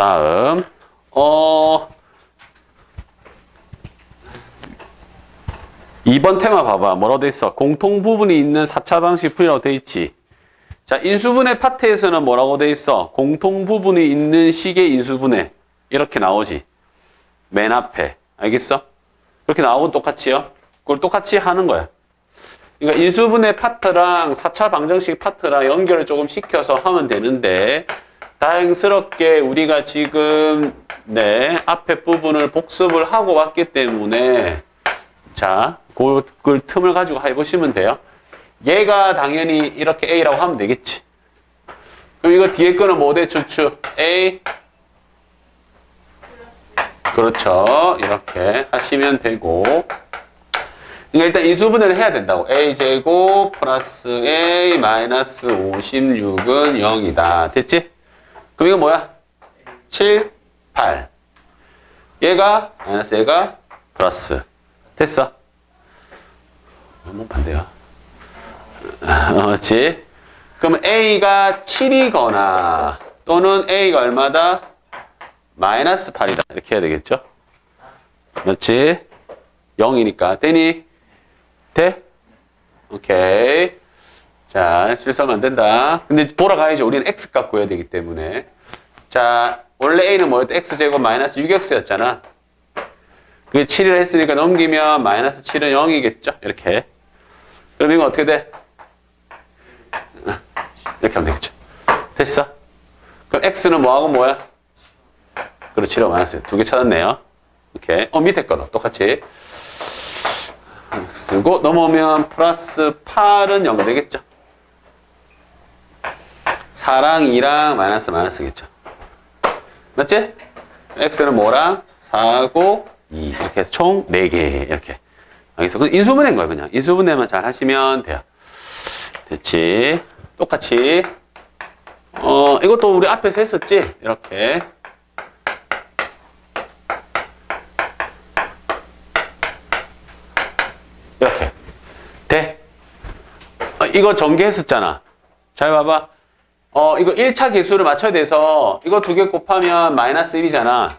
다음 어 2번 테마 봐봐. 뭐라고 돼 있어? 공통 부분이 있는 4차 방식 풀이라고 돼 있지. 자, 인수분해 파트에서는 뭐라고 돼 있어? 공통 부분이 있는 식의 인수분해. 이렇게 나오지. 맨 앞에. 알겠어? 그렇게 나오고 똑같이요. 그걸 똑같이 하는 거야. 그러니까 인수분해 파트랑 4차 방정식 파트랑 연결을 조금 시켜서 하면 되는데 다행스럽게 우리가 지금 네 앞에 부분을 복습을 하고 왔기 때문에 자, 그, 그 틈을 가지고 해보시면 돼요. 얘가 당연히 이렇게 A라고 하면 되겠지. 그럼 이거 뒤에 거는 뭐대 추측? A. 그렇죠. 이렇게 하시면 되고. 그러니까 일단 인수분해를 해야 된다고. A제곱 플러스 A 마이너스 56은 0이다. 됐지? 그럼 이거 뭐야? 7, 8. 얘가 마이너스 얘가 플러스. 됐어. 너무 반대야. 어, 그렇지. 그럼 A가 7이거나 또는 A가 얼마다? 마이너스 8이다. 이렇게 해야 되겠죠? 그렇지. 0이니까. 떼니? 돼? 오케이. 자, 실수하면 안 된다. 근데 돌아가야지. 우리는 X값 구해야 되기 때문에. 자, 원래 A는 뭐였다? X제곱 마이너스 6X였잖아. 그게 7을 했으니까 넘기면 마이너스 7은 0이겠죠? 이렇게. 그럼 이거 어떻게 돼? 이렇게 하면 되겠죠. 됐어? 그럼 x는 뭐하고 뭐야? 그렇지, 7하고 마이너스. 두 개 찾았네요. 이렇게. 어, 밑에 거도 똑같이. 쓰고 넘어오면 플러스 8은 0 되겠죠. 4랑 2랑 마이너스 마이너스겠죠. 맞지? x는 뭐랑 4고 2 이렇게 해서 총 4개. 이렇게. 알겠어? 그럼 인수분해인 거예요 그냥. 인수분해만 잘 하시면 돼요. 됐지? 똑같이. 어 이것도 우리 앞에서 했었지? 이렇게. 이렇게. 돼? 어, 이거 전개했었잖아. 잘 봐봐 어 이거 1차 개수를 맞춰야 돼서 이거 두 개 곱하면 마이너스 1이잖아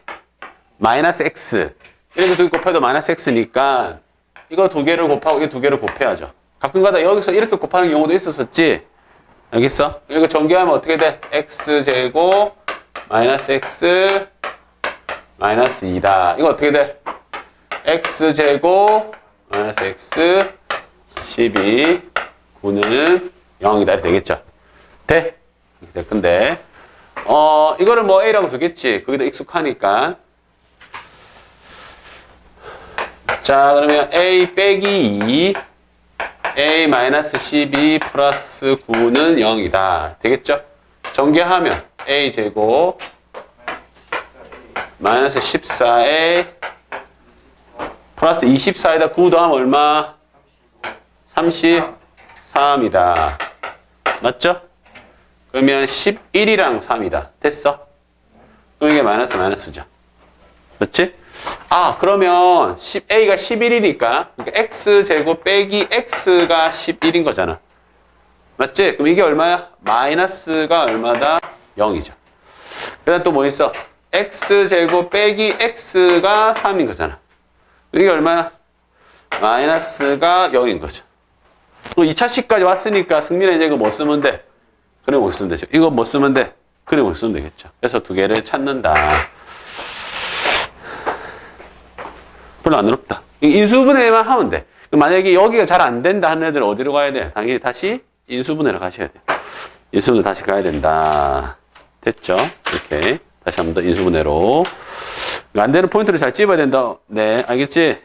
마이너스 x 이렇게 두 개 곱해도 마이너스 x니까 이거 두 개를 곱하고 이거 두 개를 곱해야죠 가끔가다 여기서 이렇게 곱하는 경우도 있었었지 알겠어? 이거 전개하면 어떻게 돼? x제곱 마이너스 x 마이너스 2다 이거 어떻게 돼? x제곱 마이너스 x 12 9는 0이다 이렇게 되겠죠 돼? 될 건데 어 이거를 뭐 a라고 두겠지 거기다 익숙하니까 자, 그러면 a 빼기 2, a 마이너스 12 플러스 9는 0이다. 되겠죠? 전개하면 a 제곱 마이너스 14a 플러스 24에다 9 더하면 얼마? 33이다. 맞죠? 그러면 11이랑 3이다. 됐어? 그럼 이게 마이너스 마이너스죠. 맞지? 아, 그러면 10, A가 11이니까 그러니까 X제곱 빼기 X가 11인 거잖아. 맞지? 그럼 이게 얼마야? 마이너스가 얼마다? 0이죠. 그 다음 또 뭐 있어? X제곱 빼기 X가 3인 거잖아. 이게 얼마야? 마이너스가 0인 거죠. 또 2차식까지 왔으니까 이제 이거 뭐 쓰면 돼? 못 쓰면 되죠. 이거 뭐 쓰면 돼? 못 쓰면 되겠죠. 그래서 두 개를 찾는다. 별로 안 어렵다. 인수분해만 하면 돼. 만약에 여기가 잘 안 된다 하는 애들 어디로 가야 돼? 당연히 다시 인수분해를 가셔야 돼. 인수분해 다시 가야 된다. 됐죠? 이렇게. 다시 한번 더 인수분해로. 안 되는 포인트를 잘 찝어야 된다. 네, 알겠지?